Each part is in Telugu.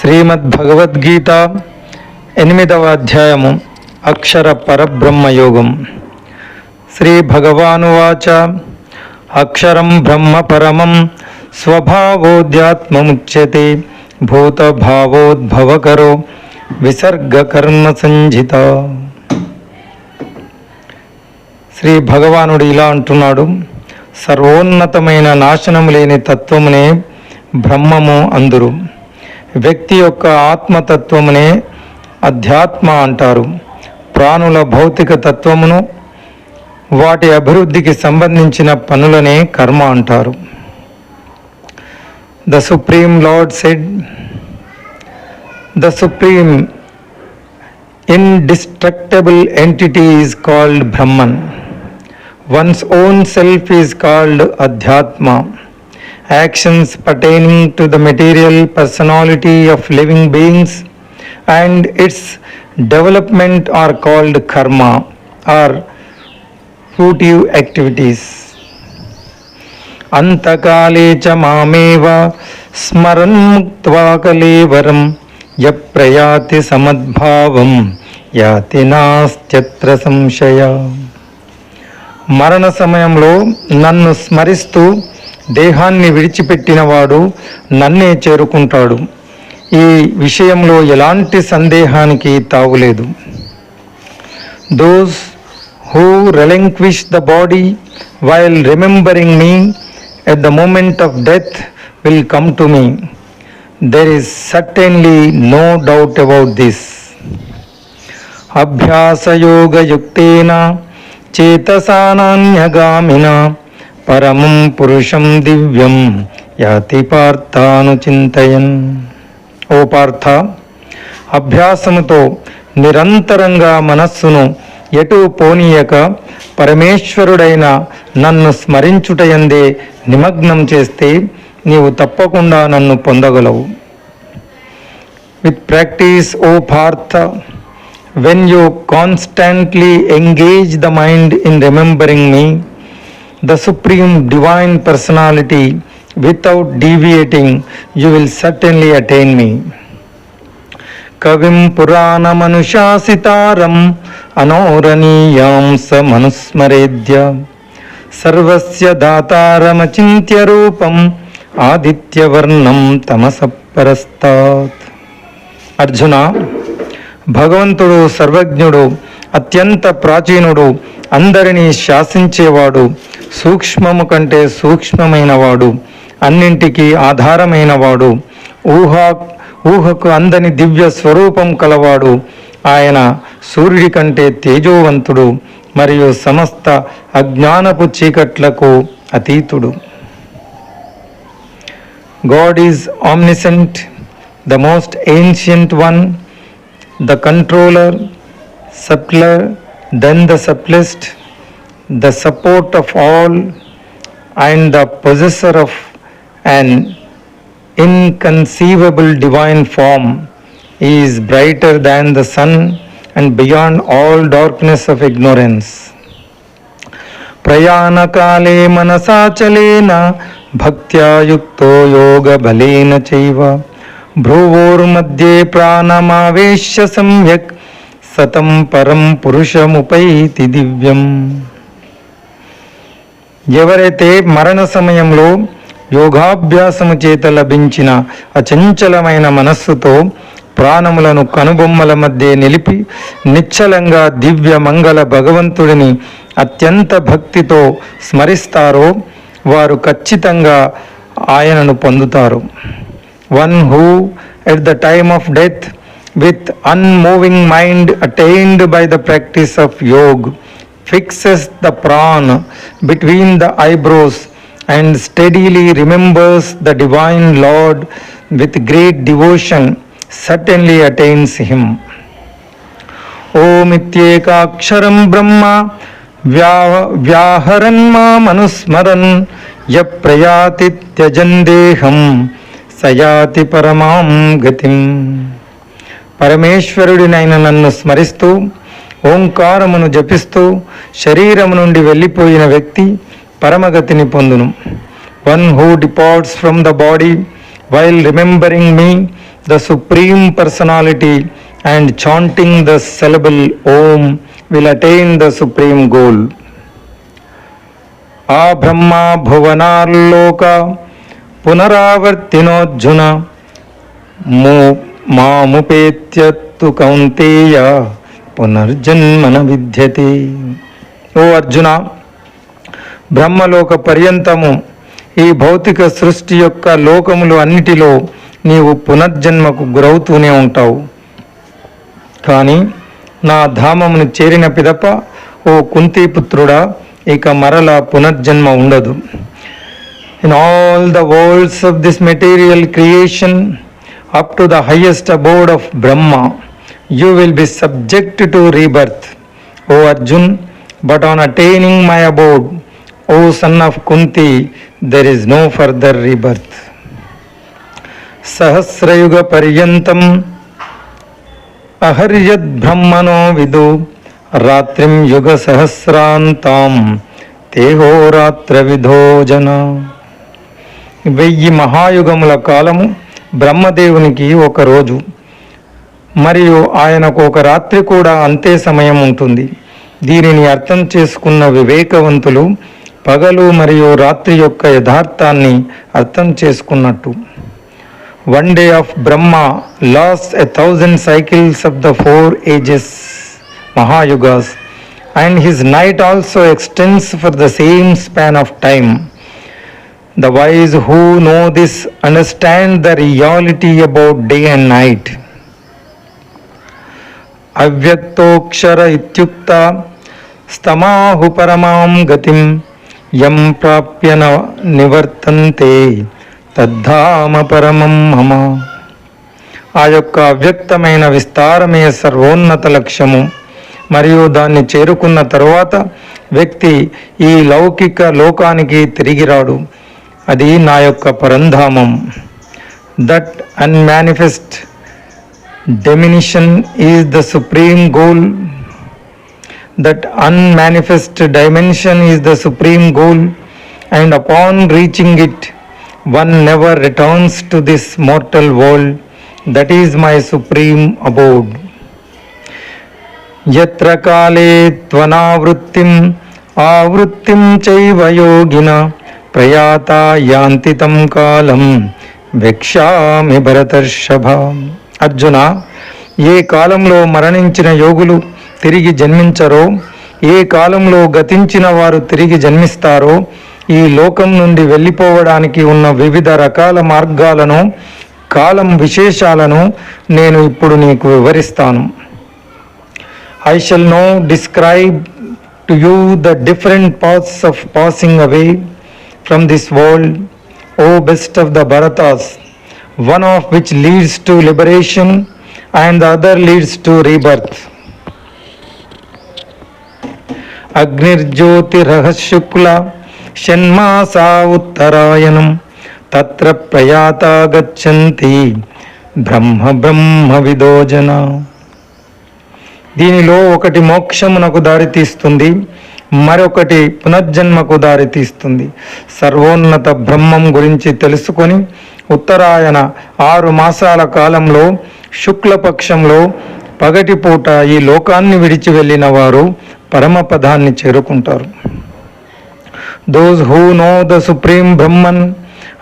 శ్రీమద్భగవద్గీత ఎనిమిదవ అధ్యాయము అక్షర పరబ్రహ్మయోగం శ్రీ భగవానువాచ అక్షరం బ్రహ్మ పరమం స్వభావోద్యాత్మముచ్యతే భూతభావోద్భవకరో విసర్గకర్మ సంజిత. శ్రీ భగవానుడు ఇలా అంటున్నాడు సర్వోన్నతమైన నాశనం లేని తత్వమునే బ్రహ్మము అందురు. వ్యక్తి యొక్క ఆత్మతత్వమునే అధ్యాత్మ అంటారు ప్రాణుల భౌతిక తత్వమును వాటి అభివృద్ధికి సంబంధించిన పనులనే కర్మ అంటారు the supreme lord said the supreme indestructible entity is called Brahman. One's own self is called Adhyatma. Actions pertaining to the material personality of living beings and its development are called karma or fruitive activities. అంతకాలే చ మామేవ స్మరన్ ముక్త్వా కలేవరం య ప్రయాతి సమద్భావం యాతి నాస్త్యత్ర సంశయ మరణ సమయంలో నన్ను స్మరిస్తూ దేహాన్ని విడిచిపెట్టినవాడు నన్నే చేరుకుంటాడు. ఈ విషయంలో ఎలాంటి సందేహానికి తాగులేదు those who relinquish the body while remembering me at the moment of death will come to me there is certainly no doubt about this అభ్యాసయోగయుక్తేనా చేతసానాన్యగామిన పరమం పురుషం దివ్యం యాతి పార్థానుచింతయన్ ఓ పార్థ అభ్యాసముతో నిరంతరంగా మనస్సును ఎటు పోనీయక పరమేశ్వరుడైన నన్ను స్మరించుటయందే నిమగ్నం చేస్తే నీవు తప్పకుండా నన్ను పొందగలవు. With practice O Partha when you constantly engage the mind in remembering me the supreme divine personality without deviating you will certainly attain me కవిం పురాణమనుశాసితారం అనోరణీయాం స మనుస్మరేద్య సర్వస్య దాతారమచింత్య రూపం ఆదిత్యవర్ణం తమస పరస్తాత్ అర్జున భగవంతుడు సర్వజ్ఞుడు అత్యంత ప్రాచీనుడు అందరినీ శాసించేవాడు సూక్ష్మము కంటే సూక్ష్మమైనవాడు అన్నింటికీ ఆధారమైనవాడు ఊహా ఊహకు అందని దివ్య స్వరూపం కలవాడు ఆయన సూర్యుడి కంటే తేజోవంతుడు మరియు సమస్త అజ్ఞానపు చీకట్లకు అతీతుడు. God is omniscient the most ancient one the controller, suppler, then the supplist, the support of all, and the possessor of an inconceivable divine form is brighter than the sun and beyond all darkness of ignorance. प्रयाणकाले मनसाचलेन भक्त्या युक्तो योगबलेन चैव భ్రువోర్మధ్యే ప్రాణమావేశ్య సమ్యక్ సతం పరం పురుషముపైతి దివ్యం. ఎవరైతే మరణ సమయంలో యోగాభ్యాసము చేత లభించిన అచంచలమైన మనస్సుతో ప్రాణములను కనుబొమ్మల మధ్య నిలిపి నిశ్చలంగా దివ్య మంగళ భగవంతుడిని అత్యంత భక్తితో స్మరిస్తారో వారు ఖచ్చితంగా ఆయనను పొందుతారు. one who at the time of death with unmoving mind attained by the practice of yoga fixes the pran between the eyebrows and steadily remembers the divine lord with great devotion certainly attains him. ओम इत्येकाक्षरं ब्रह्म व्याहरन् मामनुस्मरन् यः प्रयाति त्यजन् देहम् సయాతి పరమాం గతిం. పరమేశ్వరుడినైన నన్ను స్మరిస్తూ ఓంకారమును జపిస్తూ శరీరము నుండి వెళ్ళిపోయిన వ్యక్తి పరమగతిని పొందును. One who departs from the body while remembering me the supreme personality and chanting the syllable Om will attain the supreme goal ఆ బ్రహ్మ భువనాల్లోక పునరావర్తినోర్జున. ము మాముపేత్యత్తు కౌంతేయ పునర్జన్మన విద్యతే. ఓ అర్జున బ్రహ్మలోక పర్యంతము ఈ భౌతిక సృష్టి యొక్క లోకములు అన్నిటిలో నీవు పునర్జన్మకు గురవుతూనే ఉంటావు. కానీ నా ధామమును చేరిన పిదప ఓ కుంతీపుత్రుడా ఇక మరల పునర్జన్మ ఉండదు. in all the worlds of this material creation up to the highest abode of Brahma, you will be subject to rebirth. O Arjun, but on attaining my abode, O son of Kunti, there is no further rebirth. सहस्रयुगपर्यन्तम् अहर्यद्ब्रह्मणो विदु रात्रिं युगसहस्रान्तां तेहोरात्रविधो jana. వెయ్యి మహాయుగముల కాలము బ్రహ్మదేవునికి ఒక రోజు. మరియు ఆయనకు ఒక రాత్రి కూడా అంతే సమయం ఉంటుంది. దీనిని అర్థం చేసుకున్న వివేకవంతులు పగలు మరియు రాత్రి యొక్క యథార్థాన్ని అర్థం చేసుకున్నట్టు. One day of Brahma lasts a thousand cycles of the four ages mahayugas and his night also extends for the same span of time the wise who know this understand the reality about day and night అవ్యక్తోక్షర ఇత్యుక్త స్తమాహు పరమాం గతిం యం ప్రాప్య నివర్తంతే తద్ధామ పరమం మమ ఆ యొక్క అవ్యక్తమైన విస్తారమే సర్వోన్నత లక్ష్యము మరియు దాన్ని చేరుకున్న తరువాత వ్యక్తి ఈ లౌకిక లోకానికి తిరిగి రాడు. అది నా యొక్క పరంధామం that unmanifest dimension is the supreme goal that unmanifest dimension is the supreme goal and upon reaching it one never returns to this mortal world that is my supreme abode यत्र काले त्वनावृत्तिम् आवृत्तिं चैव योगिन ప్రయాతయాంతితం కాలం. భిక్షామి భరతర్షభ. అర్జున ఏ కాలంలో మరణించిన యోగులు తిరిగి జన్మించరో ఏ కాలంలో గతించిన వారు తిరిగి జన్మిస్తారో ఈ లోకం నుండి వెళ్ళిపోవడానికి ఉన్న వివిధ రకాల మార్గాలను కాలం విశేషాలను నేను ఇప్పుడు నీకు వివరిస్తాను. I shall now describe to you the different paths of passing away from this world, O best of the Bharatas, one of which leads to liberation and the other leads to rebirth. అగ్నిర్జ్యోతిరహశుక్ల షణ్మాసా ఉత్తరాయణం తత్ర ప్రయాతా గచ్చంతి బ్రహ్మ బ్రహ్మ విదోజన దీనిలో ఒకటి మోక్షమునకు దారితీస్తుంది మరొకటి పునర్జన్మకు దారితీస్తుంది సర్వోన్నత బ్రహ్మం గురించి తెలుసుకొని ఉత్తరాయణ ఆరు మాసాల కాలంలో శుక్లపక్షంలో పగటిపూట ఈ లోకాన్ని విడిచి వెళ్ళిన వారు పరమపదాన్ని చేరుకుంటారు. Those who know the supreme Brahman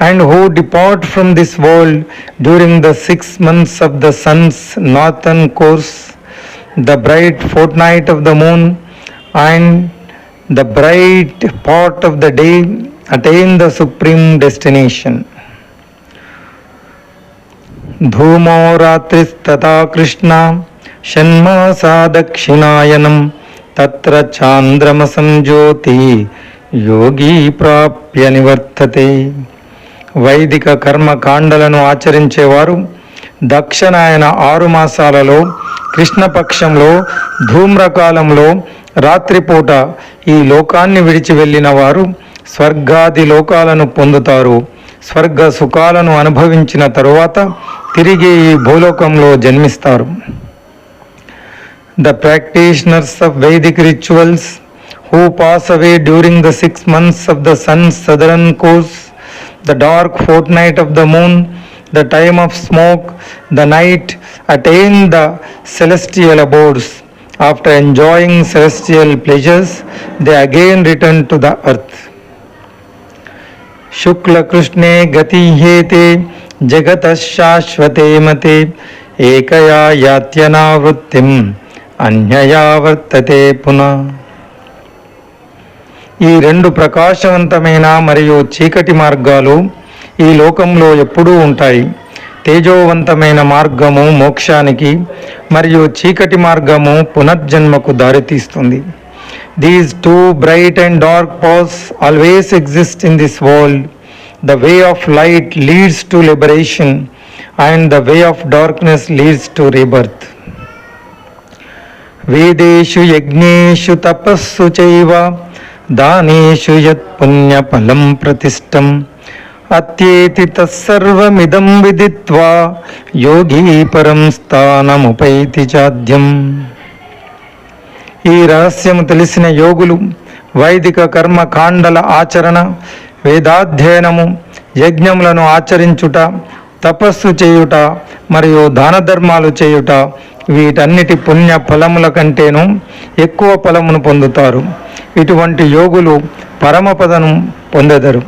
and who depart from this world during the six months of the sun's northern course the bright fortnight of the moon and the bright part of the day attain the supreme destination ధూమో రాత్రిస్తథా కృష్ణ షణ్మాసా దక్షిణాయనం తత్ర చాంద్రమసం జ్యోతి యోగీ ప్రాప్య నివర్తతే వైదిక కర్మకాండలను ఆచరించేవారు దక్షిణాయన ఆరు మాసాలలో కృష్ణపక్షంలో ధూమ్రకాలంలో రాత్రిపూట ఈ లోకాన్ని విడిచి వెళ్ళిన వారు స్వర్గాది లోకాలను పొందుతారు. స్వర్గ సుఖాలను అనుభవించిన తరువాత తిరిగి ఈ భూలోకంలో జన్మిస్తారు. The practitioners of Vedic rituals pass away during the six months of the sun's southern course the dark fortnight of the moon the time of smoke, the night, attain the celestial abodes. After enjoying celestial pleasures, they again return to the earth. शुक्लकृष्णे गतिहेते जगतः शाश्वते मते एकया यात्यनावृत्तिम् అన్యయా వర్తతే పునః ఈ రెండు ప్రకాశవంతమైన మరియు చీకటి మార్గాలు ఈ లోకంలో ఎప్పుడూ ఉంటాయి. తేజోవంతమైన మార్గము మోక్షానికి మరియు చీకటి మార్గము పునర్జన్మకు దారితీస్తుంది. These two bright and dark paths always exist in this world the way of light leads to liberation and the way of darkness leads to rebirth వేదేషు యజ్ఞేషు తపస్సు చైవ దానేషు యత్ పుణ్యఫలం ప్రతిష్టం. అత్యేతి తత్సర్వమిదం విదిత్వా యోగీ పరం స్థానముపైతి చాద్యం ఈ రహస్యము తెలిసిన యోగులు వైదిక కర్మ కాండల ఆచరణ వేదాధ్యయనము యజ్ఞములను ఆచరించుట తపస్సు చేయుట మరియు దాన ధర్మాలు చేయుట వీటన్నిటి పుణ్య ఫలముల కంటేను ఎక్కువ ఫలమును పొందుతారు. ఇటువంటి యోగులు పరమపదను పొందెదరు.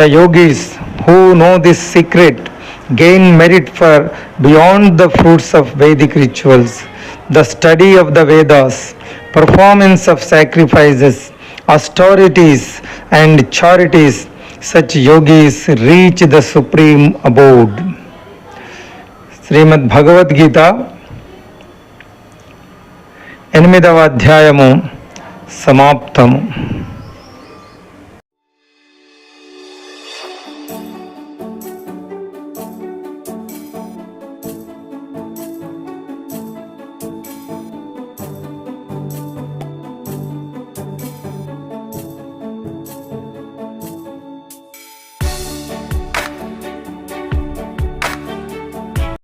The yogis who know this secret gain merit far beyond the fruits of Vedic rituals the study of the Vedas performance of sacrifices, austerities, and charities, such yogis reach the supreme abode. Shrimad Bhagavad Gita ఎనిమిదవ అధ్యాయము సమాప్తము